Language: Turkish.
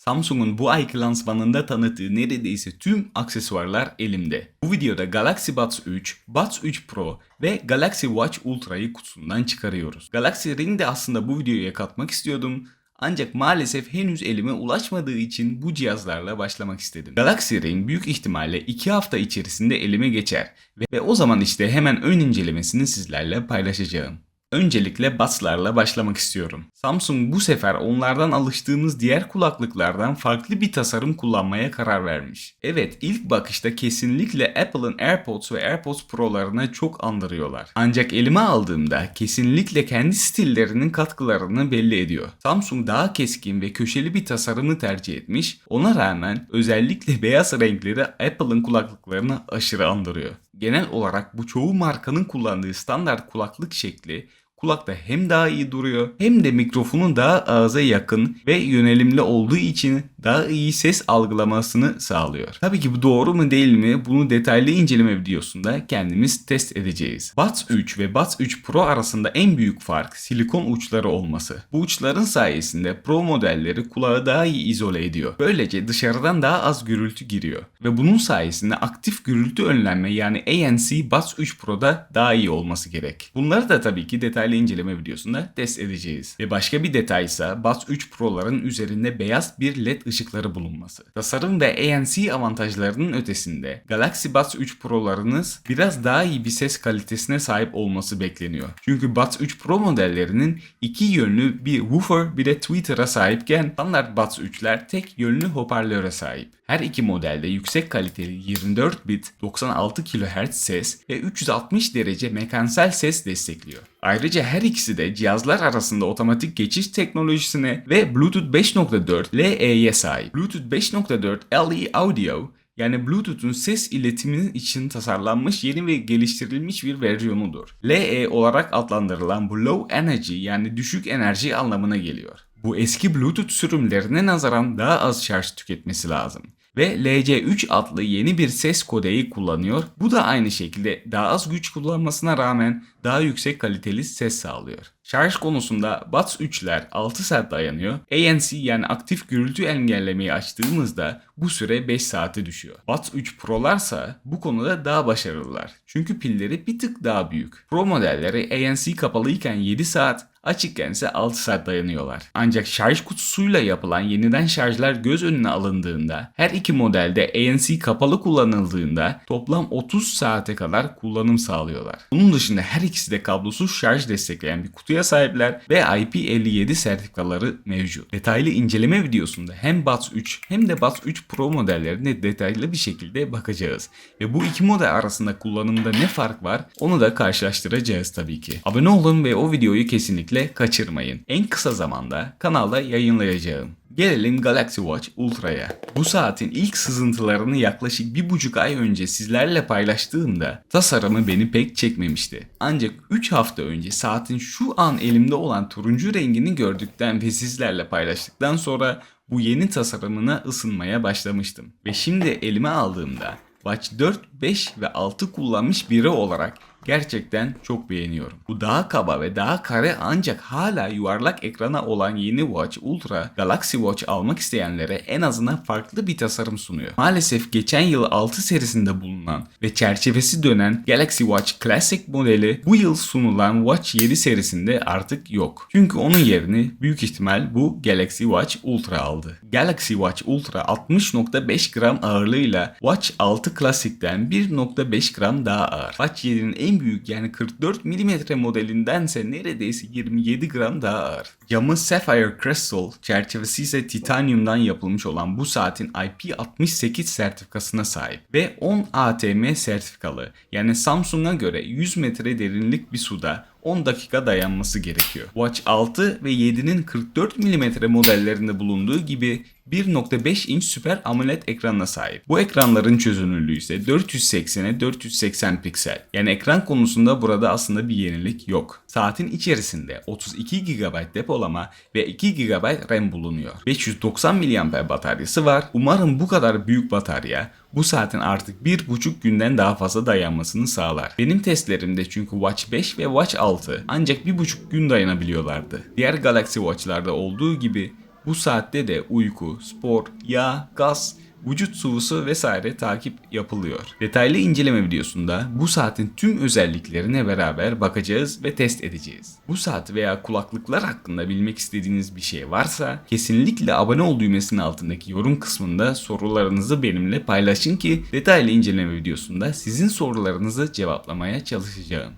Samsung'un bu ayki lansmanında tanıttığı neredeyse tüm aksesuarlar elimde. Bu videoda Galaxy Buds 3, Buds 3 Pro ve Galaxy Watch Ultra'yı kutusundan çıkarıyoruz. Galaxy Ring de aslında bu videoya katmak istiyordum. Ancak maalesef henüz elime ulaşmadığı için bu cihazlarla başlamak istedim. Galaxy Ring büyük ihtimalle 2 hafta içerisinde elime geçer ve, o zaman işte hemen ön incelemesini sizlerle paylaşacağım. Öncelikle Buds'larla başlamak istiyorum. Samsung bu sefer onlardan alıştığımız diğer kulaklıklardan farklı bir tasarım kullanmaya karar vermiş. Evet ilk bakışta kesinlikle Apple'ın AirPods ve AirPods Pro'larına çok andırıyorlar. Ancak elime aldığımda kesinlikle kendi stillerinin katkılarını belli ediyor. Samsung daha keskin ve köşeli bir tasarımı tercih etmiş. Ona rağmen özellikle beyaz renkleri Apple'ın kulaklıklarını aşırı andırıyor. Genel olarak bu çoğu markanın kullandığı standart kulaklık şekli kulakta hem daha iyi duruyor hem de mikrofonun daha ağza yakın ve yönelimli olduğu için daha iyi ses algılamasını sağlıyor. Tabii ki bu doğru mu değil mi bunu detaylı inceleme videosunda kendimiz test edeceğiz. Buds 3 ve Buds 3 Pro arasında en büyük fark silikon uçları olması. Bu uçların sayesinde Pro modelleri kulağı daha iyi izole ediyor. Böylece dışarıdan daha az gürültü giriyor. Ve bunun sayesinde aktif gürültü önlenme yani ANC Buds 3 Pro'da daha iyi olması gerek. Bunları da tabii ki detaylı inceleme videosunda test edeceğiz. Ve başka bir detay ise Buds 3 Pro'ların üzerinde beyaz bir led ışıkları bulunması. Tasarım ve ANC avantajlarının ötesinde Galaxy Buds 3 Pro'larınız biraz daha iyi bir ses kalitesine sahip olması bekleniyor. Çünkü Buds 3 Pro modellerinin iki yönlü bir woofer bir de tweeter'a sahipken standart Buds 3'ler tek yönlü hoparlöre sahip. Her iki modelde yüksek kaliteli 24 bit 96 kHz ses ve 360 derece mekansel ses destekliyor. Ayrıca her ikisi de cihazlar arasında otomatik geçiş teknolojisine ve Bluetooth 5.4 LE'ye sahip. Bluetooth 5.4 LE Audio yani Bluetooth'un ses iletiminin için tasarlanmış yeni ve geliştirilmiş bir versiyonudur. LE olarak adlandırılan bu Low Energy yani düşük enerji anlamına geliyor. Bu eski Bluetooth sürümlerine nazaran daha az şarj tüketmesi lazım ve LC3 adlı yeni bir ses kodeyi kullanıyor. Bu da aynı şekilde daha az güç kullanmasına rağmen daha yüksek kaliteli ses sağlıyor. Şarj konusunda Buds 3'ler 6 saat dayanıyor. ANC yani aktif gürültü engellemeyi açtığımızda bu süre 5 saate düşüyor. Buds 3 Pro'larsa bu konuda daha başarılılar. Çünkü pilleri bir tık daha büyük. Pro modelleri ANC kapalıyken 7 saat, açıkken ise 6 saat dayanıyorlar. Ancak şarj kutusuyla yapılan yeniden şarjlar göz önüne alındığında her iki modelde ANC kapalı kullanıldığında toplam 30 saate kadar kullanım sağlıyorlar. Bunun dışında her ikisi de kablosuz şarj destekleyen bir kutuya sahipler ve IP57 sertifikaları mevcut. Detaylı inceleme videosunda hem Buds 3 hem de Buds 3 Pro modellerine detaylı bir şekilde bakacağız. Ve bu iki model arasında kullanımda ne fark var onu da karşılaştıracağız tabii ki. Abone olun ve o videoyu kesinlikle kaçırmayın. En kısa zamanda kanalda yayınlayacağım. Gelelim Galaxy Watch Ultra'ya. Bu saatin ilk sızıntılarını yaklaşık bir buçuk ay önce sizlerle paylaştığımda tasarımı beni pek çekmemişti. Ancak 3 hafta önce saatin şu an elimde olan turuncu rengini gördükten ve sizlerle paylaştıktan sonra bu yeni tasarımına ısınmaya başlamıştım. Ve şimdi elime aldığımda Watch 4, 5 ve 6 kullanmış biri olarak gerçekten çok beğeniyorum. Bu daha kaba ve daha kare ancak hala yuvarlak ekrana olan yeni Watch Ultra Galaxy Watch almak isteyenlere en azından farklı bir tasarım sunuyor. Maalesef geçen yıl 6 serisinde bulunan ve çerçevesi dönen Galaxy Watch Classic modeli bu yıl sunulan Watch 7 serisinde artık yok. Çünkü onun yerini büyük ihtimal bu Galaxy Watch Ultra aldı. Galaxy Watch Ultra 60.5 gram ağırlığıyla Watch 6 Classic'ten 1.5 gram daha ağır. Watch 7'nin en büyük yani 44 mm modelindense neredeyse 27 gram daha ağır. Camı Sapphire Crystal, çerçevesi ise titanyumdan yapılmış olan bu saatin IP68 sertifikasına sahip ve 10 ATM sertifikalı. Yani Samsung'a göre 100 metre derinlik bir suda 10 dakika dayanması gerekiyor. Watch 6 ve 7'nin 44 mm modellerinde bulunduğu gibi 1.5 inç süper AMOLED ekranına sahip. Bu ekranların çözünürlüğü ise 480'e 480 piksel. Yani ekran konusunda burada aslında bir yenilik yok. Saatin içerisinde 32 GB depolama ve 2 GB RAM bulunuyor. 590 mAh bataryası var. Umarım bu kadar büyük batarya bu saatin artık bir buçuk günden daha fazla dayanmasını sağlar. Benim testlerimde çünkü Watch 5 ve Watch 6 ancak bir buçuk gün dayanabiliyorlardı. Diğer Galaxy Watch'larda olduğu gibi Bu saatte de uyku, spor, yağ, gaz, vücut sıvısı vesaire takip yapılıyor. Detaylı inceleme videosunda bu saatin tüm özelliklerine beraber bakacağız ve test edeceğiz. Bu saat veya kulaklıklar hakkında bilmek istediğiniz bir şey varsa kesinlikle abone ol düğmesinin altındaki yorum kısmında sorularınızı benimle paylaşın ki detaylı inceleme videosunda sizin sorularınızı cevaplamaya çalışacağım.